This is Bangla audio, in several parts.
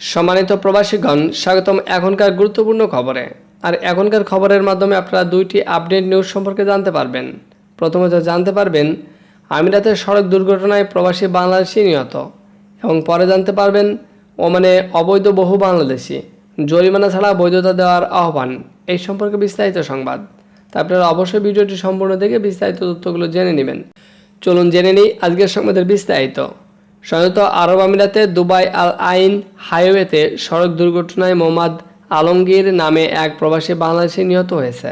সম্মানিত প্রবাসীগণ, স্বাগতম এখনকার গুরুত্বপূর্ণ খবরে। আর এখনকার খবরের মাধ্যমে আপনারা দুইটি আপডেট নিউজ সম্পর্কে জানতে পারবেন। প্রথমত জানতে পারবেন, আমিরাতের সড়ক দুর্ঘটনায় প্রবাসী বাংলাদেশি নিহত এবং পরে জানতে পারবেন, ওমানে অবৈধ বহু বাংলাদেশি, জরিমানা ছাড়া বৈধতা দেওয়ার আহ্বান। এই সম্পর্কে বিস্তারিত সংবাদ। তা আপনারা অবশ্যই ভিডিওটি সম্পূর্ণ দেখে বিস্তারিত তথ্যগুলো জেনে নেবেন। চলুন জেনে নিই আজকের সংবাদের বিস্তারিত। সংযুক্ত আরব আমিরাতে দুবাই আল আইন হাইওয়েতে সড়ক দুর্ঘটনায় মোহাম্মদ আলমগীর নামে এক প্রবাসী বাংলাদেশি নিহত হয়েছে।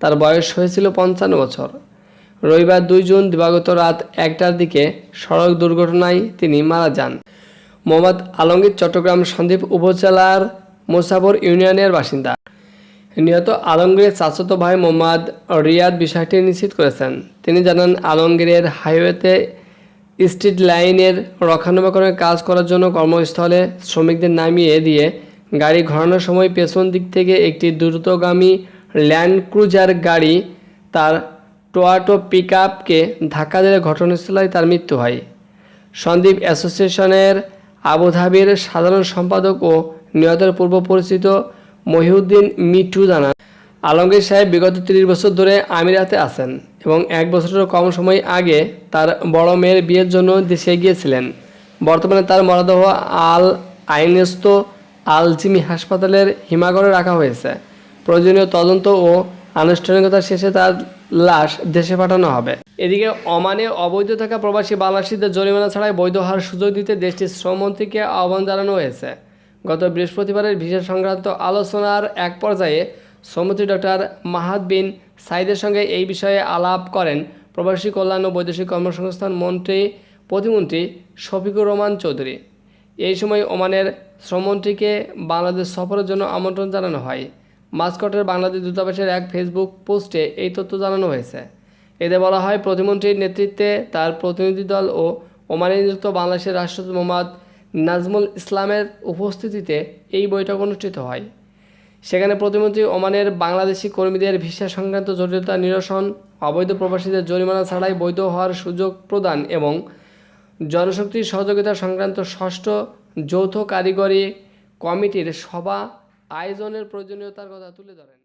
তার বয়স হয়েছিল পঞ্চান্ন বছর। রবিবার দুই জুন দিবাগত রাত একটার দিকে সড়ক দুর্ঘটনায় তিনি মারা যান। মোহাম্মদ আলমগীর চট্টগ্রাম সন্দ্বীপ উপজেলার মুসাফর ইউনিয়নের বাসিন্দা। নিহত আলমগীরের চাচাতো ভাই মোহাম্মদ রিয়াদ বিষয়টি নিশ্চিত করেছেন। তিনি জানান, আলমগীরের হাইওয়েতে স্ট্রিট লাইনের রক্ষণাবেক্ষণের কাজ করার জন্য কর্মস্থলে শ্রমিকদের নামিয়ে দিয়ে গাড়ি ঘোরানোর সময় পেছন দিক থেকে একটি দ্রুতগামী ল্যান্ড ক্রুজার গাড়ি তার টোয়াটো পিক আপকে ধাক্কা দিলে ঘটনাস্থলে তার মৃত্যু হয়। সন্দীপ অ্যাসোসিয়েশনের আবুধাবির সাধারণ সম্পাদক ও নিহতের পূর্ব পরিচিত মহিউদ্দিন মিঠু জানান আলমগীর সাহেব বিগত তিরিশ বছর ধরে আমিরাতে আছেন এবং এক বছরের কম সময় আগে তার বড় মেয়ের বিয়ের জন্য দেশে গিয়েছিলেন। বর্তমানে তার মরদেহ আল আইনেস্ত আল জিমি হাসপাতালের হিমাগড়ে রাখা হয়েছে। প্রয়োজনীয় তদন্ত ও আনুষ্ঠানিকতা শেষে তার লাশ দেশে পাঠানো হবে। এদিকে অমানে অবৈধ থাকা প্রবাসী বাংলাদেশিদের জরিমানা ছাড়াই বৈধ হওয়ার সুযোগ দিতে দেশটির শ্রমমন্ত্রীকে আহ্বান জানানো হয়েছে। গত বৃহস্পতিবারের ভিসা সংক্রান্ত আলোচনার এক পর্যায়ে শ্রমমন্ত্রী ডক্টর মাহাদ বিন সাইদের সঙ্গে এই বিষয়ে আলাপ করেন প্রবাসী কল্যাণ ও বৈদেশিক কর্মসংস্থান মন্ত্রী, প্রতিমন্ত্রী শফিকুর রহমান চৌধুরী। এই সময় ওমানের শ্রমমন্ত্রীকে বাংলাদেশ সফরের জন্য আমন্ত্রণ জানানো হয়। মাস্কটের বাংলাদেশ দূতাবাসের এক ফেসবুক পোস্টে এই তথ্য জানানো হয়েছে। এতে বলা হয়, প্রতিমন্ত্রীর নেতৃত্বে তার প্রতিনিধি দল ও ওমানে নিযুক্ত বাংলাদেশের রাষ্ট্রদূত মোহাম্মদ নাজমুল ইসলামের উপস্থিতিতে এই বৈঠক অনুষ্ঠিত হয়। সেখানে প্রতিমন্ত্রী ওমানের বাংলাদেশি কর্মীদের ভিসা সংক্রান্ত জটিলতা নিরসন, অবৈধ প্রবাসীদের জরিমানা ছাড়াই বৈধ হওয়ার সুযোগ প্রদান এবং জনশক্তি সহযোগিতা সংক্রান্ত ষষ্ঠ যৌথ কারিগরি কমিটির সভা আয়োজনের প্রয়োজনীয়তার কথা তুলে ধরেন।